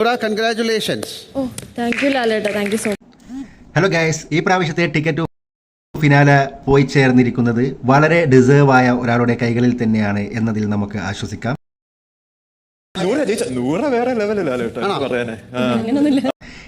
Congratulations. ഓ thank you ലാലേട്ടാ thank you so hello guys ഈ പ്രാവശ്യത്തെ ടിക്കറ്റ് ഫിനാല പോയി ചേർന്നിരിക്കുന്നത് വളരെ ഡിസേർവ് ആയ ഒരാളുടെ കൈകളിൽ തന്നെയാണ് എന്നതിൽ നമുക്ക് ആശ്വസിക്കാം. വേറെ ലെവലല്ലോ.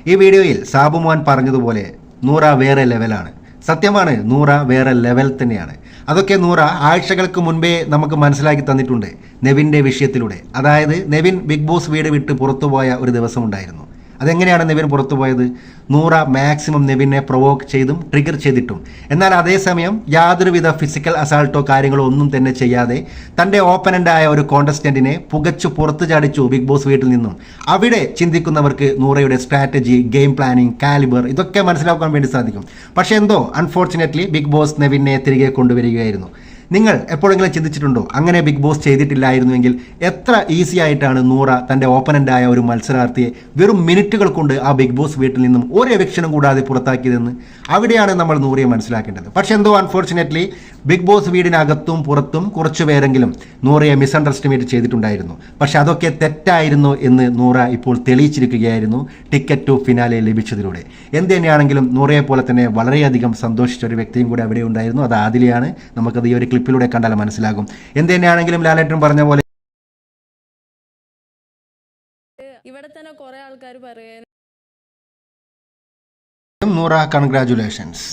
ഈ വീഡിയോയിൽ സാബുമോൻ പറഞ്ഞതുപോലെ നൂറ വേറെ ലെവലാണ് സത്യമാണ് നൂറ വേറെ ലെവൽ തന്നെയാണ്. അതൊക്കെ നൂറ ആഴ്ചകൾക്ക് മുൻപേ നമുക്ക് മനസ്സിലാക്കി തന്നിട്ടുണ്ട് നെവിന്റെ വിഷയത്തിലൂടെ. അതായത് നെവിൻ ബിഗ് ബോസ് വീട് വിട്ട് പുറത്തുപോയ ഒരു ദിവസമുണ്ടായിരുന്നു അതെങ്ങനെയാണ് നിവിൻ പുറത്തു പോയത്? നൂറ മാക്സിമം നിവിനെ പ്രൊവോക്ക് ചെയ്തും ട്രിഗർ ചെയ്തിട്ടും. എന്നാൽ അതേസമയം യാതൊരുവിധ ഫിസിക്കൽ അസാൾട്ടോ കാര്യങ്ങളോ ഒന്നും തന്നെ ചെയ്യാതെ തന്റെ ഓപ്പനന്റായ ഒരു കോണ്ടസ്റ്റന്റിനെ പുകച്ചു പുറത്തു ചാടിച്ചു ബിഗ് ബോസ് വീട്ടിൽ നിന്നും. അവിടെ ചിന്തിക്കുന്നവർക്ക് നൂറയുടെ സ്ട്രാറ്റജി ഗെയിം പ്ലാനിങ് കാലിബർ ഇതൊക്കെ മനസ്സിലാക്കാൻ വേണ്ടി സാധിക്കും. പക്ഷേ എന്തോ അൺഫോർച്ചുനേറ്റ്ലി ബിഗ് ബോസ് നെവിനെ തിരികെ കൊണ്ടുവരികയായിരുന്നു. നിങ്ങൾ എപ്പോഴെങ്കിലും ചിന്തിച്ചിട്ടുണ്ടോ? അങ്ങനെ ബിഗ് ബോസ് ചെയ്തിട്ടില്ലായിരുന്നുവെങ്കിൽ എത്ര ഈസി ആയിട്ടാണ് നൂറ തന്റെ ഓപ്പനന്റായ ഒരു മത്സരാർത്ഥിയെ വെറും മിനിറ്റുകൾ കൊണ്ട് ആ ബിഗ് ബോസ് വീട്ടിൽ നിന്നും ഒരു എവിക്ഷനും കൂടാതെ പുറത്താക്കിയതെന്ന് അവിടെയാണ് നമ്മൾ നൂറയെ മനസ്സിലാക്കേണ്ടത്. പക്ഷേ എന്തോ അൺഫോർച്ചുനേറ്റ്ലി ബിഗ് ബോസ് വീടിനകത്തും പുറത്തും കുറച്ചു പേരെങ്കിലും നൂറയെ മിസ്അണ്ടർസ്റ്റിമേറ്റ് ചെയ്തിട്ടുണ്ടായിരുന്നു. പക്ഷെ അതൊക്കെ തെറ്റായിരുന്നു എന്ന് നൂറ ഇപ്പോൾ തെളിയിച്ചിരിക്കുകയായിരുന്നു ടിക്കറ്റ് ടു ഫിനാലെ ലഭിച്ചതിലൂടെ. എന്ത് തന്നെയാണെങ്കിലും നൂറയെ പോലെ തന്നെ വളരെയധികം സന്തോഷിച്ച ഒരു വ്യക്തിയും കൂടെ അവിടെ ഉണ്ടായിരുന്നു. അത് ആദിലെയാണ്. നമുക്കത് ഈ ഒരു ക്ലിപ്പിലൂടെ കണ്ടാൽ മനസ്സിലാകും. എന്ത് തന്നെയാണെങ്കിലും ലാലേട്ടൻ പറഞ്ഞ പോലെ ഇവിടെ തന്നെ കുറെ ആൾക്കാർ പറയുന്നു. നൂറ കൺഗ്രാറ്റുലേഷൻസ്